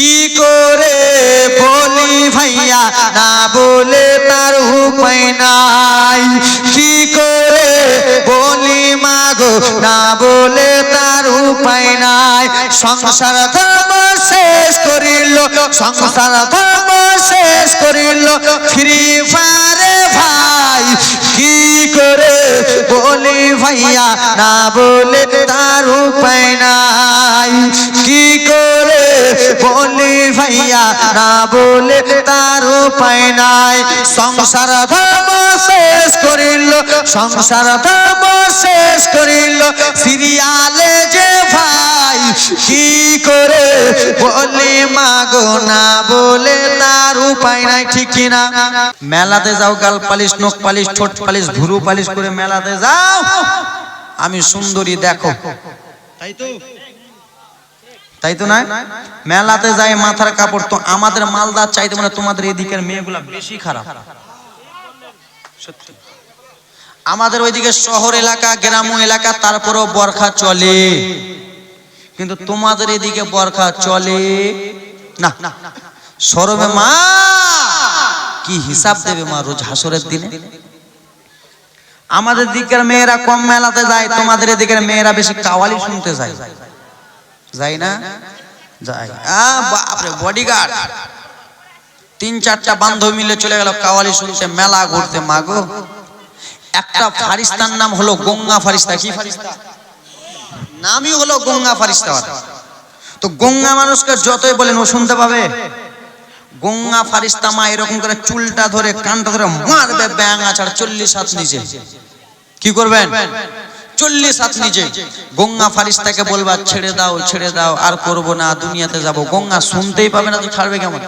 কি করে বলি ভাইয়া? না বলে তার উপায় নাই। কি করে বলি মাগো? না বলে তার উপায় নাই। সংসার ধর্ম শেষ করিল, সংসার ধর্ম শেষ করিল। ফ্রি ফায়ারে বলি ভাইয়া, না বলে তার উপায় নাই। কি করে বলি ভাইয়া, না বলে তার উপায় নাই। সংসার ধর্ম শেষ করিল, সংসার ধর্ম শেষ করিল। সিরিয়ালে যে ভাই কি করে বলি মাগো না বলে তার উপায় নাই ঠিক কিনা? মেলাতে যাও গাল পালিশ নখ পালিশ ঠোঁট পালিশ ভুরু পালিশ করে মেলাতে যাও। আমি সুন্দরী দেখো। তাই তো। তাই তো না মেলাতে যাই মাথার কাপড় তো আমাদের মালদার চাইতে মানে তোমাদের এদিকের মেয়েগুলা বেশি খারাপ। সত্যি। আমাদের ওইদিকে শহর এলাকা গ্রাম এলাকা তারপরেও বরখা চলে। কিন্তু তোমাদের এদিকে বরখা চলে? না। সরবে মা। কি হিসাব দেবে মা রোজ হাসরের দিনে? আমাদের দিকের মেয়েরা কম মেলাতে যায়, তোমাদের এদিকের মেয়েরা বেশি কাওয়ালি শুনতে যায়। যাই না? আ, বাপরে বডিগার্ড তিন, চারটা বান্ধব মিলে চলে গেল কাওয়ালি শুনতে, মেলা ঘুরতে মাগো একটা ফারিস্তার নাম হলো গঙ্গা ফারিস্তা। কি ফারিস্তা? নামই হলো গঙ্গা ফারিস্তা তো গঙ্গা মানুষকে যতই বলেন ও শুনতে পাবে। গঙ্গা ফারিস্তা মা এরকম করে চুলটা ধরে, কানটা ধরে মারবে ব্যাং আছাড়, চল্লিশ হাত নিচে কি করবেন? চল্লিশ হাত নিচে গঙ্গা ফারিস্তাকে বলবা, ছেড়ে দাও ছেড়ে দাও, আর করব না, দুনিয়াতে যাব। গঙ্গা শুনতেই পাবে না তো ছাড়বে কেমন?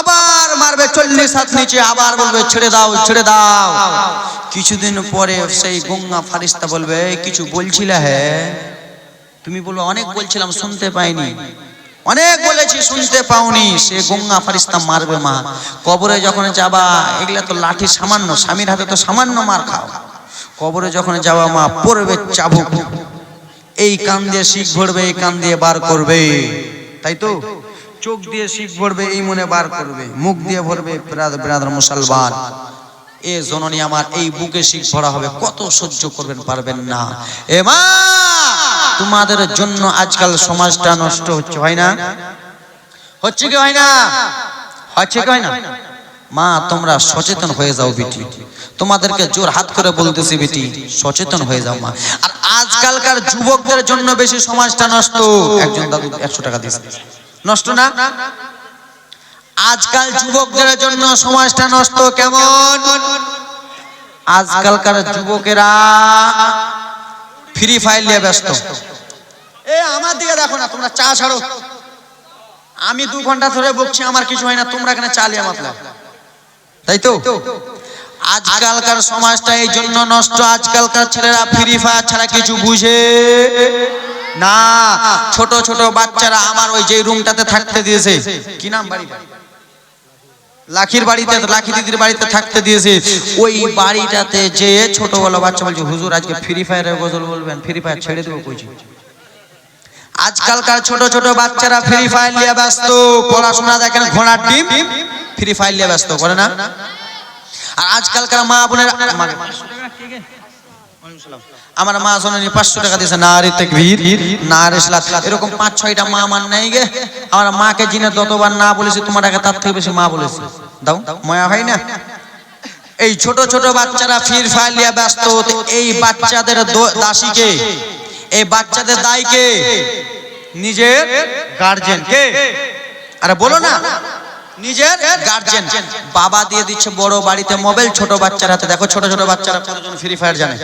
আবার মারবে চল্লিশ হাত নিচে, আবার বলবে, ছেড়ে দাও ছেড়ে দাও। কিছুদিন পরে সেই গঙ্গা ফারিস্তা বলবে কিছু বলছিলে হ্যাঁ? তুমি বলবে অনেক বলছিলাম, শুনতে পাইনি। অনেক বলেছি, শুনতে পাওনি। সে গঙ্গা ফারিস্তা মারবে মা। কবরে যখন যাবা, এগুলা তো লাঠি সামান্য, স্বামীর হাতে তো সামান্য মার খাও। কবরে যখন যাওয়া মা, পড়বে চাবুক। এই কান দিয়ে শিখ ভরবে, এই কান দিয়ে বার করবে। তাই তো? চোখ দিয়ে শিখ ভরবে, এই মনে বার করবে। মুখ দিয়ে ভরবে ব্রাদার মুসলমান। এ জননী আমার, এই বুকে শিখ ভরা হবে, কত সহ্য করবেন পারবেন না। এ মা তোমাদের জন্য আজকাল সমাজটা নষ্ট হচ্ছে, হয় না? হচ্ছে কি, হয় না? হচ্ছে কি, হয় না? মা, তোমরা সচেতন হয়ে যাও বেটি। তোমাদেরকে জোর হাত করে বলতেছি বেটি, সচেতন হয়ে যাও মা। আর আজকালকার যুবকদের জন্য বেশি সমাজটা নষ্ট। একজন দাদু একশো টাকা দিয়েছে। নষ্ট না? আজকাল যুবকদের জন্য সমাজটা নষ্ট কেমন? আজকালকার যুবকেরা ফ্রি ফায়ার নিয়ে ব্যস্ত। এ আমার দিকে দেখো না তোমরা চা ছাড়ো। আমি দু ঘণ্টা ধরে বকছি আমার কিছু হয় না তোমরা এখানে চালিয়ে মাতলা। তাই তো? আজকালকার সমাজটা এই জন্য নষ্ট আজকালকার ছেলেরা ফ্রি ফায়ার ছাড়া কিছু বুঝে না। ছোট ছোট বাচ্চারা আমার ওই যে রুমটাতে থাকতে দিয়েছে। কি নাম বাড়ি লাখির বাড়িতে লাখি দিদির বাড়িতে থাকতে দিয়েছে। ওই বাড়িটাতে যে ছোট বলো বাচ্চা বলছে হুজুর আজকে ফ্রি ফায়ারের গজল বলবেন ফ্রি ফায়ার ছেড়ে দেবো কইছি আজকালকার ছোট ছোট বাচ্চারা ফ্রি ফায়ার নিয়ে ব্যস্ত পড়াশোনা দেখেন ঘোড়ার ডিম ফ্রি ফায়ার নিয়ে ব্যস্ত করে না? আর আজকালকার মা বোনের আমার মা পাঁচশো টাকা দিয়েছে না রে না রে এরকম পাঁচ, ছয়টা মা নেই গে। আমার মাকে জিনে না বলেছে, তোমার তার থেকে বেশি মা বলেছে। দাও না? এই ছোট ছোট বাচ্চারা ফির ফাইলিয়া ব্যস্ত এই বাচ্চাদের দাসীকে এই বাচ্চাদের দায়কে নিজের গার্জেন কে? আরে বলো না। নিজের গার্জেন বাবা দিয়ে দিচ্ছে বড় বাড়িতে মোবাইল ছোট বাচ্চার হাতে। দেখো ছোট ছোট বাচ্চারা কতজন ফ্রি ফায়ার জানে?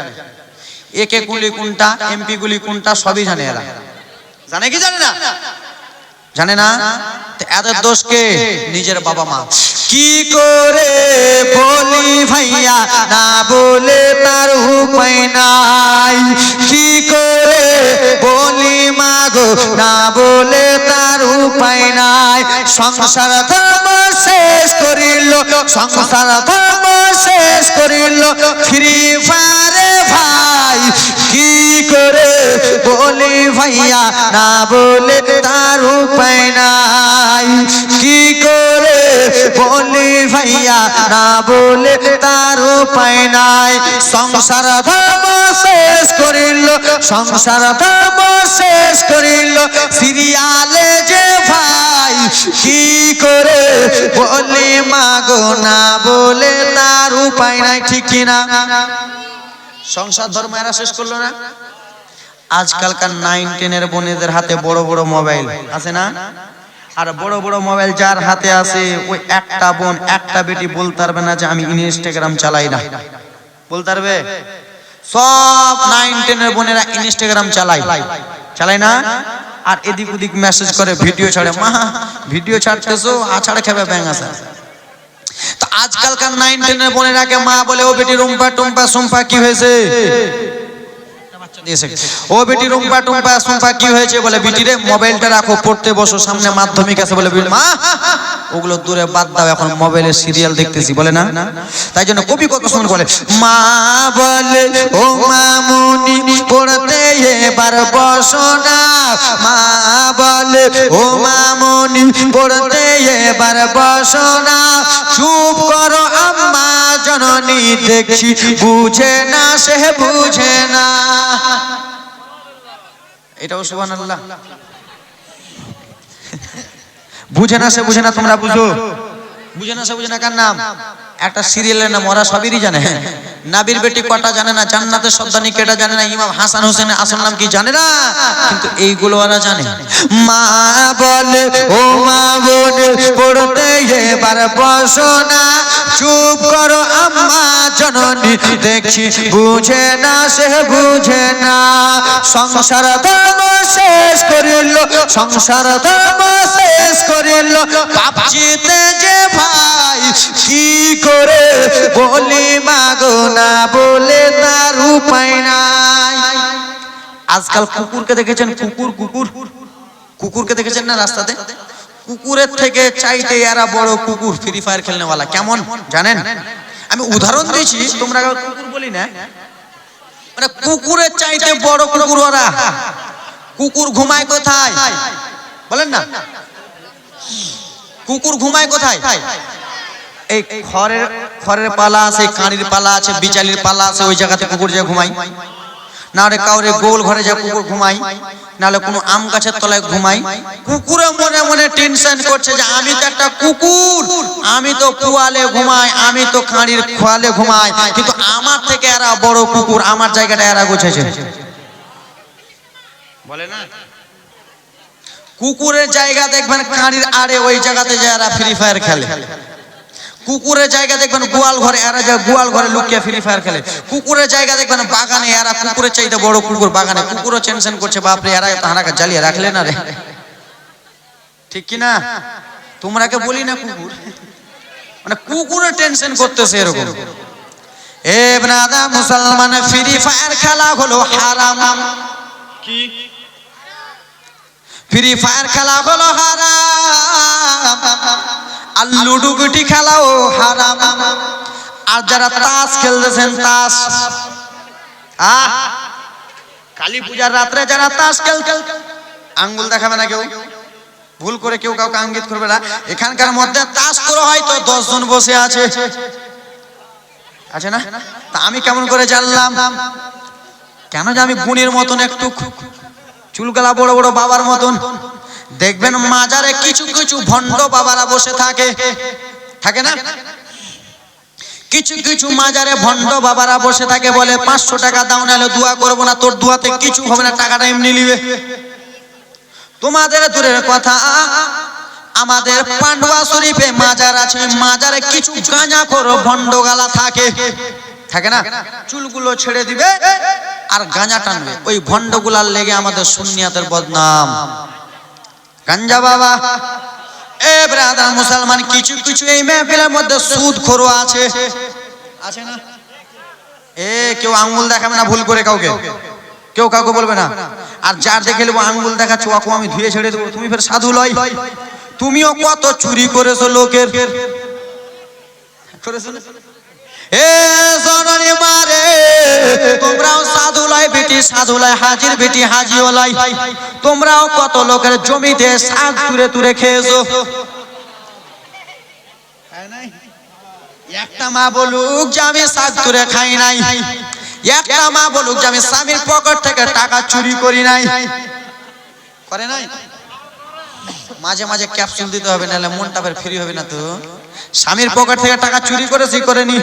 একে গুলি কোনটা এমপি গুলি কোনটা, সবই জানে এরা। জানে কি জানে না? জানে না? তো এদের দোষ কে? নিজের বাবা মা। কি করে বলি ভাইয়া? না বলে তার উপায় নাই। কি করে বলি মাগো? না বলে তার উপায় নাই। সংসার ধর্ম শেষ করিল সংসার ধর্ম শেষ করিল। ফ্রি ফায়ারে ভাই কি করে বলি ভাইয়া? না বলে তার উপায় নাই। কি করে বলি ভাইয়া? না বলে তার উপায় নাই। সংসার ধর্ম শেষ করিল, সংসার ধর্ম শেষ করিল। সিরিয়ালে যে ভাই, কি করে বলি মাগো? না বলে তার উপায় নাই, ঠিক কিনা? সংসার ধর্ম এরা শেষ করল না? আজকালকার নাইন টেনের বোনেদের হাতে বড় বড় মোবাইল আছে না? আর বড় বড় মোবাইল যার হাতে আছে, ওই একটা বোন, একটা বেটি, বলতে পারবে না যে আমি ইনস্টাগ্রাম চালাই না। বলতে পারবে? সব নাইন টেনের বোনেরা ইনস্টাগ্রাম চালাই চালাই না? আর এদিক ওদিক মেসেজ করে, ভিডিও ছাড়ে। মা, ভিডিও ছাড়তেছো? আছাড় খেবে ব্যাং আছে। আজকালকার নাইন টেনের বোনেরাকে মা বলে, ও বেটি রুম্পা টুম্পা সুম্পা কি হয়েছে? ও বেটি রুম্পা টুম্পা সুম্পা কি হয়েছে? বলে, বেটি রে, মোবাইলটা রাখো, পড়তে বসো, সামনে মাধ্যমিক আছে। বলে, মা ওগুলো দূরে বাদ দাও, এখন মোবাইলে সিরিয়াল দেখতেছি, বলে না? তাই জন্য কবি কত সুন্দর বলে, মা বলে, ও মামুনি, পড়তে এবার বসো না। মা বলে, ও মামুনি, পড়তে এবার বসো না। চুপ করো আম্মা, জননী দেখছি, বুঝে না, সে বুঝে না। এটাও সুবহানাল্লাহ। বুঝে না সে বুঝে না, তোমরা বুঝো। বুঝে না সে বুঝে না কার নাম? একটা সিরিয়ালের নাম, ওরা সবেরই জানে নাবির বেটি কটা জানে না জান্নাতের সর্দানি কেটা জানে না। ইমাম হাসান হোসেনের আসল নাম কি জানে না? কিন্তু এইগুলো ওরা জানে। মা বলে ও মা বলে পড়তে এবার বসো না। চুপ করো আম্মা জননী দেখছি বুঝে না সে বুঝে না। সংসার ধর্ম শেষ করিল সংসার ধর্ম শেষ করিল। পাপচিতে যে ভাই কি করে বলি মাগো বলে তার উপায় নাই। আজকাল কুকুরকে দেখেছেন? কুকুর কুকুর। কুকুরকে দেখেছেন না রাস্তাতে? কুকুরের থেকে চাইতে এরা বড় কুকুর ফ্রি ফায়ার খেলনেওয়ালা। কেমন? জানেন? আমি উদাহরণ দিয়েছি, তোমরা কুকুর বলি না। মানে কুকুরের চাইতে বড় কুকুর ওরা। কুকুর ঘুমায় কোথায়? বলেন না। কুকুর ঘুমায় কোথায়? এই খড়ের খড়ের পালা আছে কাঁড়ির পালা আছে, বিচালির পালা আছে, ওই জায়গাতে কুকুর যে ঘুমাই না রে কাউরে গোল ঘরে যা কুকুর ঘুমাই নাহলে কোনো আম গাছের তলায় ঘুমাই কুকুরে মনে মনে টেনশন করছে যে আমি তো একটা কুকুর, আমি তো কুয়ালে ঘুমাই, আমি তো কাঁড়ির খোয়ালে ঘুমাই, কিন্তু আমার থেকে এরা বড় কুকুর, আমার জায়গাটা এরা গুছেছে। বলে না? কুকুরের জায়গা দেখবেন কাঁড়ির আড়ে, ওই জায়গাতে যে এরা ফ্রি ফায়ার খেলে। কুকুরের জায়গা দেখবেন গোয়াল ঘরে এরা যে গোয়াল ঘরে লুকিয়ে ফ্রি ফায়ার খেলে। কুকুরের জায়গা দেখবেন বাগানে এরা কুকুরের চাইতে বড় কুকুর বাগানে। কুকুরও টেনশন করছে বাপরে এরা তাহারাকে জ্বালিয়ে রাখলে না রে। ঠিক কি না তোমরাকে বলি না কুকুর? মানে কুকুরের টেনশন করতেছে এরকম। এ ব্রাদা মুসলমান ফ্রি ফায়ার খেলা হলো হারাম। কি? ফ্রি ফায়ার খেলা হলো হারাম। আর লুডু গুটি খেলাও হারাম। আর যারা তাস খেলতেছেন, তাস। কালী পূজার রাত্রে যারা তাস খেল আঙ্গুল দেখাবে না কেউ? ভুল করে কেউ কাউকে আঙ্গিত করবে না। এখানকার মধ্যে তাস করে হয়তো দশ জন বসে আছে। আছে না? তা আমি কেমন করে জানলাম? কেন যে আমি গুণের মতন একটু চুলগালা বড় বড় বাবার মতন? দেখবেন মাজারে কিছু কিছু ভণ্ড বাবারা বসে থাকে। থাকে। না? কিছু কিছু মাজারে ভণ্ড বাবারা বসে থাকে বলে পাঁচশো টাকা দাও নাহলে দোয়া করব না তোর দোয়াতে কিছু হবে না টাকাটা এমনি নিবে। তোমাদের দূরের কথা আমাদের পান্ডুয়া শরীফে মাজার আছে মাজারে কিছু গাঁজা করো ভণ্ড গালা থাকে। থাকে না? চুলগুলো ছেড়ে দিবে আর গাঁজা টানবে ওই ভণ্ডগুলার লেগে আমাদের সুন্নিয়াতের বদনাম। গাঞ্জা বাবা। এ ব্রাদার মুসলমান কিছু কিছু এই মেহফিলের মধ্যে সুদ খোরো আছে। আছে না? এ কেউ আঙ্গুল দেখাবে না ভুল করে কাউকে? কেউ কাউকে বলবে না? আর যার দেখে নেব আঙ্গুল দেখাচ্ছ ওকে আমি ধুয়ে ছেড়ে দেবো। তুমি ফের সাধু লয়। তুমিও কত চুরি করেছ লোকের? করেছ না? এ জননী মারে তোমরাও সাধু লাই বেটি সাধু লাই হাজির বেটি হাজি তোমরাও কত লোকের জমিতে শাক তুলে তুলে খেয়েছো। একটা মা বলুক যে আমি শাক তুলে খাই নাই। একটা মা বলুক যে আমি স্বামীর পকেট থেকে টাকা চুরি করি নাই। করে নাই? মাঝে মাঝে ক্যাপসুল দিতে হবে নাহলে মনটা ফের ফ্রি হবে না তো। স্বামীর পকেট থেকে টাকা চুরি করেছি করেনি।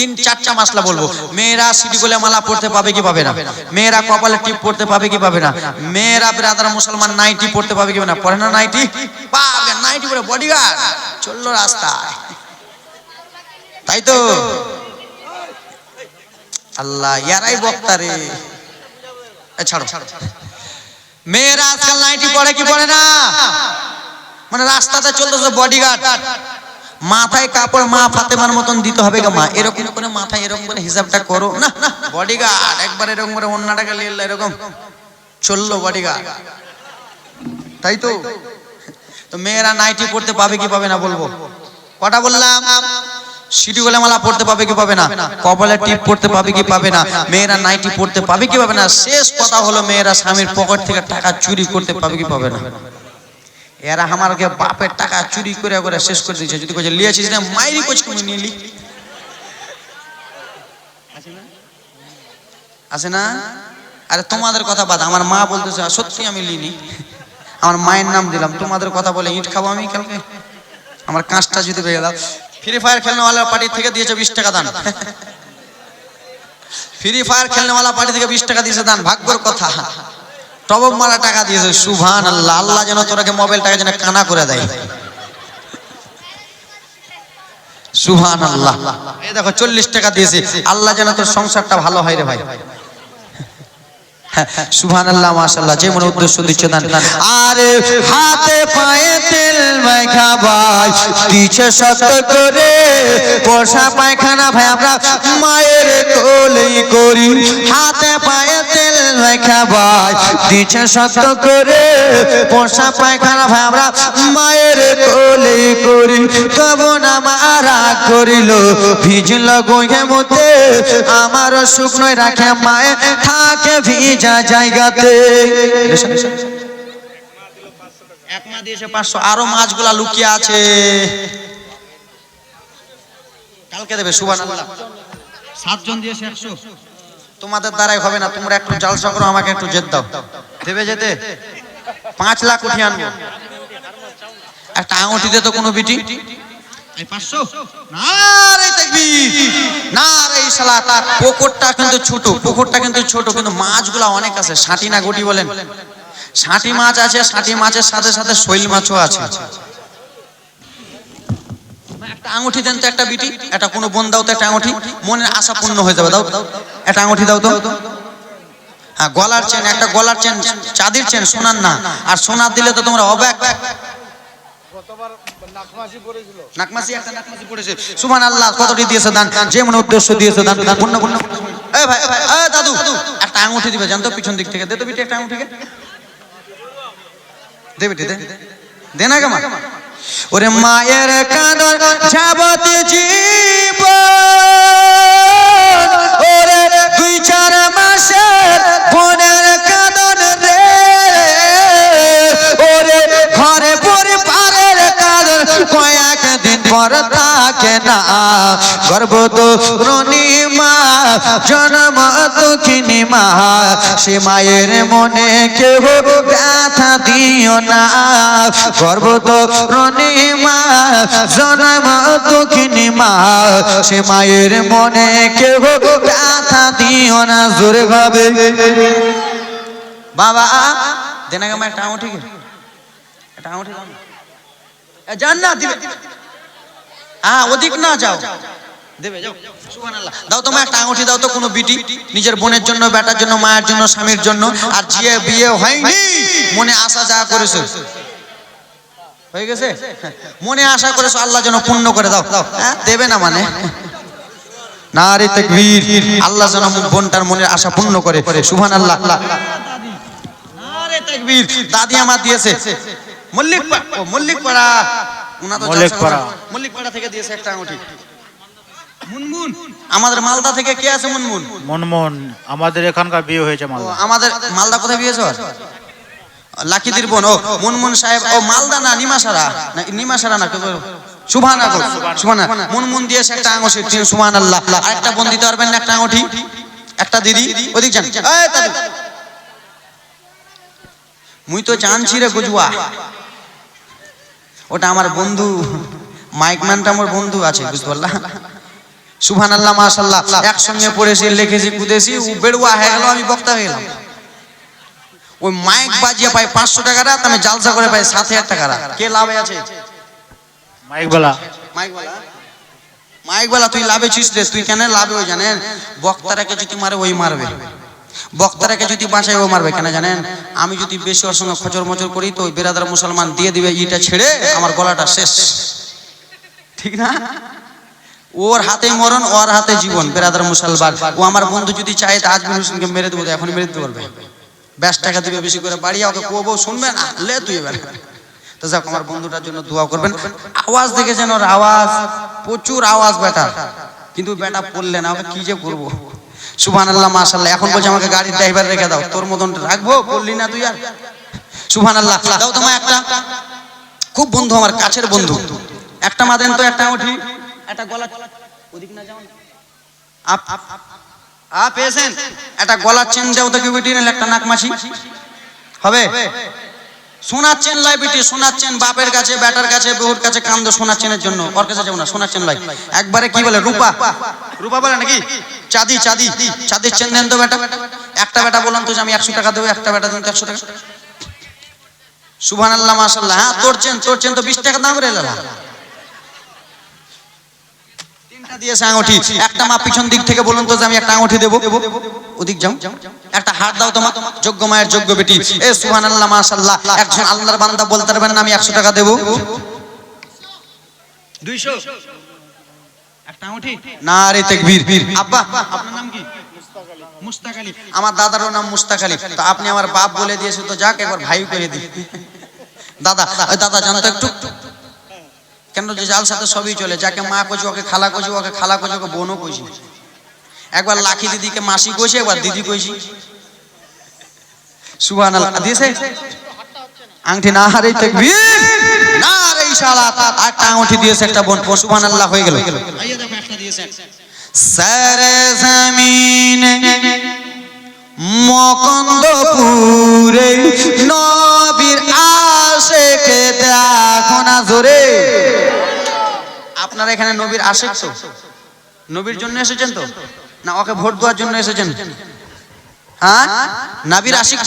তিন চারটা মাসলা বলব। মেয়েরা সিটি গোলে মালা পড়তে পাবে কি পাবে না? মেয়েরা কপালে টিপ পড়তে পাবে কি পাবে না? মেয়েরা ব্রাদার মুসলমান নাইটি পড়তে পাবে কি না? পড়ে না নাইটি? পাবে নাইটি পরে বডিগার্ড চলল রাস্তায়। তাই তো? আল্লাহ, ইয়ারাই বক্তা রে। ছাড়ো। মেয়েরা আজকাল নাইটি পড়ে কি পড়ে না? মানে রাস্তাতে চলতেছে বডিগার্ড মাথায় কাপড় মা ফাতেমার মতন দিতে হবে গা মা। এরকম করে মাথায় এরকম করে হিসাবটা করো। না বডিগার্ড একবার এরকম করে অন্যটাকে লিয়ে এরকম। চলল বডিগার্ড তাই তো? তো মেয়েরা নাইটি পড়তে পাবে কি পাবে না বলব? কটা বললাম? সিটি গোলে মালা পড়তে পাবে কি পাবে না? কপালে টিপ পড়তে পাবে কি পাবে না? মেয়েরা নাইটি পড়তে পাবে কি পাবে না? শেষ কথা হলো মেয়েরা স্বামীর পকেট থেকে টাকা চুরি করতে পাবে কি পাবে না? এরা আমারকে বাপের টাকা চুরি করে করে শেষ করে দিয়েছে। যদি কইছে, লিয়েছিস না, মাইরি কোচ তুমি নিলি আছে না? আরে তোমাদের কথা বাদ, আমার মা বলতেছে সত্যি আমি লিনি। আমার মায়ের নাম দিলাম, তোমাদের কথা বলে ইট খাব আমি কালকে? আমার কাঁচটা যদি পেয়ে দাও ফ্রি ফায়ার খেলনেওয়ালা পার্টি থেকে দিয়েছে বিশ টাকা দান। ফ্রি ফায়ার খেলনেওয়ালা পার্টি থেকে বিশ টাকা দিয়েছে দান, ভাগ্যর কথা। টবক মারা টাকা দিয়েছে সুভান আল্লাহ আল্লাহ যেন তোরাকে মোবাইল টাকা যেন কানা করে দেয়। সুভান আল্লাহ এই দেখো, চল্লিশ টাকা দিয়েছে। আল্লাহ যেন তোর সংসারটা ভালো হয় রে ভাই। সুভান আল্লাহ মাশাল্লাহ যে মনে উদ্দেশ্য দিচ্ছে দান আরে হাতে পায়ে তেল মাখা ভাই, দিছে শক্ত করে। পোষা পায়খানা ভাই, আমরা মায়ের কোলেই করি। হাতে পায়ে তেল মাখা ভাই দিছে শক্ত করে। পোষা পায়খানা আমরা মায়ের কোলেই করি। না মারা করিল, ভিজল মতে। আমার শুকনোয় রাখে থাকে ভিজা জায়গাতে। দিয়েছে পাঁচশো, আরও মাছগুলা লুকিয়ে আছে। কালকে দেবে আল্লাহ সাতজন দিয়েছে একশো। তোমাদের দ্বারাই হবে না, তোমরা একটু জালসা করো, আমাকে একটু জেদ দাও। দেবে যেতে? পাঁচ লাখ উঠিয়ে আনব। একটা আঙুটি দে তো কোনো বিটি? পুকুরটা কিন্তু পুকুরটা কিন্তু কিন্তু অনেক আছে না গুটি মাছ আছে মাছের সাথে সাথে মাছও আছে। একটা আঙুঠি দেন তো একটা বিটি, একটা কোনো বোন দাও তো একটা আঙুঠি, মনের আশা পূর্ণ হয়ে যাবে দাও দাও। একটা আঙুঠি দাও তো। হ্যাঁ গলার চেন, একটা গলার চেন, চাঁদির চেন, সোনার না। আর সোনার দিলে তো তোমরা অবাক। নাকমাসি ভাই দাদু, একটা আঙুঠি পিছন দিক থেকে। ওরে মায়ের কাঁদন যাবতে জীব না। জন্ম দুঃখিনী মা সে মায়ের মনে কেহ ব্যথা দিও না। গর্ব তো রনিমা জন্ম দুঃখিনী মা সে মায়ের মনে কেহ ব্যথা দিও না। জোরে ভাবে। বাবা দে না কেমন একটা আঙুঠি একটা আঙুঠি দাও না। এ, না দিবে। হ্যাঁ না যাও। দেবে একটা আঙুঠি, দাও তো কোনো বিটি। নিজের বোনের জন্য, বেটার জন্য, মায়ের জন্য, স্বামীর জন্য। আর বিয়ে হয়নি। মনে আশা যা হয়ে গেছে? মনে আশা করেছ আল্লাহ যেন পূর্ণ করে দাও। হ্যাঁ দেবে না মানে? না রে তাকবীর। আল্লাহ যেন বোনটার মনের আশা পূর্ণ করে। সুবহান আল্লাহ তাকবীর। দাদি আমার দিয়েছে। মল্লিক মল্লিক পাড়া। উনা তো মল্লিক জলসা পাড়া। করে। মল্লিক পাড়া থেকে দিয়েছে একটা আঙুঠি। মুনমুন। আমাদের মালদা থেকে কে আছে মুনমুন? মনমোহন আমাদের এখানকার বিয়ে হয়েছে মালদা। আমাদের মালদা কোথায় বিয়েছে ওর? লাকিদির বোন ও মুনমুন সাহেব ও মালদা না নিমাসারা না নিমাসারা না সুবহান সুবহান মন মন দিয়ে সে একটা আঙুঠি দিন সুবহান আল্লাহ আর একটা বোন দিতে পারবেন না একটা আঙুঠি। একটা দিদি ওদিক যান। এই মুই তো জানছি রে গুজুয়া ওটা আমার বন্ধু। মাইক ম্যানটা আমার বন্ধু আছে বুঝতে পারলা? সুবহান আল্লাহ মাশাল্লাহ একসঙ্গে পড়েছি লিখেছি কুদেছি বেড়ুয়া হয়ে গেল আমি বক্তা হয়ে গেলাম। ওই মাইক বাজিয়ে পাই পাঁচশো টাকা রাত আমি জালসা করে পাই সাত হাজার টাকা রাত কে লাভে আছে? মাইকবেলা মাইকওয়ালা মাইকওয়ালা তুই লাভে ছিস রে তুই কেন লাভে ওই জানেন? বক্তারাকে যদি মারে ওই মারবে। বক্তারাকে যদি বাঁচায় ও মারবে, কেন জানেন? আমি যদি বেশি ওর সঙ্গে খচর মচর করি, তো ওই বেরাদার মুসলমান দিয়ে দিবে, ইটা ছেড়ে আমার গলাটা শেষ। ঠিক না? ওর হাতে মরণ, ওর হাতে জীবন, বেরাদার মুসলমান। ও আমার বন্ধু যদি চায়, তা আজমির হোসেনকে মেরে দেবো এখন মেরে দিতে পারবে। ব্যাস, টাকা দিবে বেশি করে, বাড়িয়ে ওকে কোবো শুনবে না, লে তুই এবার। তো যাক, আমার বন্ধুটার জন্য দোয়া করবেন। আওয়াজ দেখেছেন ওর আওয়াজ? প্রচুর আওয়াজ, বেটা। কিন্তু বেটা পড়লে না কি যে করব? সুবহান আল্লাহ এখন বলছে, আমাকে গাড়ির ড্রাইভার রেখে দাও। তোর মতন রাখব? বললি না তুই আর সুবহান আল্লাহ দাও তোমার একটা। খুব বন্ধু আমার, কাছের বন্ধু। একটা মা দেন তো, একটা উঠি একটা গলা ওদিক না যাও আপ আপ এসেন। একটা গলার চেন যাও তো বেটি একটা নাক মাছি। হবে? শোনাচ্ছেন লাই বিটি, শোনাচ্ছেন, বাপের কাছে, বেটার কাছে বহুর কাছে কান্দ শোনাচ্ছেনের জন্য। ওর কাছে যাব না, শোনাচ্ছেন লাই। একবারে কি বলে, রূপা? রূপা বলে নাকি? চাঁদি চাঁদি চাঁদির চেন দেন তো বেটা। একটা বেটা বললাম তো আমি একশো টাকা দেবো, একটা বেটা দেন তো একশো টাকা। সুবহান আল্লাহ মাশাল্লাহ হ্যাঁ তোর চেন তোর চেন তো বিশ টাকা দাম রে লালা। দিয়েছে আঙুঠি। একটা মা পিছন দিক থেকে বলুন তো যে আমি একটা আঙুঠি দেবো। ওদিক যাও। একটা হাত দাও তোমার। যোগ্য মায়ের যোগ্য বেটি। এ সুহান আল্লাহ মাশাল্লাহ একজন আল্লাহর বান্দা বলতে পারবেন না আমি একশো টাকা দেবো। দুইশো। একটা আঙুঠি? না রে তেকবীর। আব্বা আপনার নাম কি? মুস্তাক আলী আমার দাদারও নাম মুস্তাক আলী তো আপনি আমার বাপ বলে দিয়েছে তো যাক একবার ভাই করে দিই। দাদা দাদা জানতো একটু? কেন যে জাল সাথে সবই চলে যাকে মা কচি ওকে খালা কচি ওকে খালা কচি ওকে বোনও কচি। একবার লাখি দিদিকে মাসি কইছি একবার দিদি কইছি। আল্লাহ দিয়েছে? আংটি না তাকবীর না রে ইশারা একটা আংটি দিয়েছে একটা বোন সুবহান আল্লাহ হয়ে গেল। একটা জমিন মকন্দপুরে নবীর আশেকে দেখো না জোরে। আপনারা এখানে নবীর আশেক তো? নবীর জন্য এসেছেন তো? না, ওকে ভোট দেওয়ার জন্য এসেছেন? হ্যাঁ? আশিক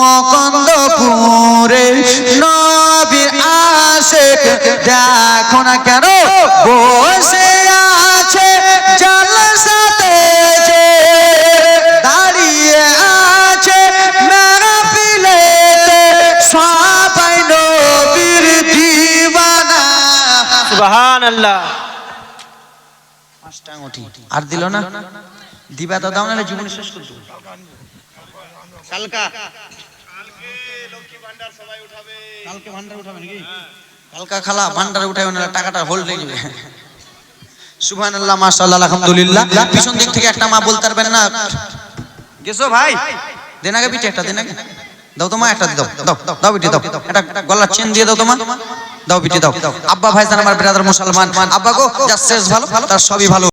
মকন্দপুরে। দেখো না কেন বসে আছে। সুবহান আল্লাহ পাঁচটা আঙুঠি আর দিল না? দিবা তো দাও না জীবনে শেষ করতো কালকা। কালকে ভান্ডার উঠাবে নাকি? কালকা খালা ভান্ডারে উঠাবে না টাকাটা হোল্ড হয়ে যাবে সুবহানাল্লাহ মাশাআল্লাহ আলহামদুলিল্লাহ। পিছন দিক থেকে একটা মা বলতে পারবেন না। গেছো ভাই? দেন আগে পিঠে একটা দেন আগে। দাও তোমা একটা দাও দাও দাও বিটি, দাও। একটা গলার চেন দিয়ে দাও তোমা দাও বিটি, দাও। আব্বা ভাইজান আমার ব্রাদার মুসলমান। আব্বা গো, যা শেষ ভালো, তার সবই ভালো।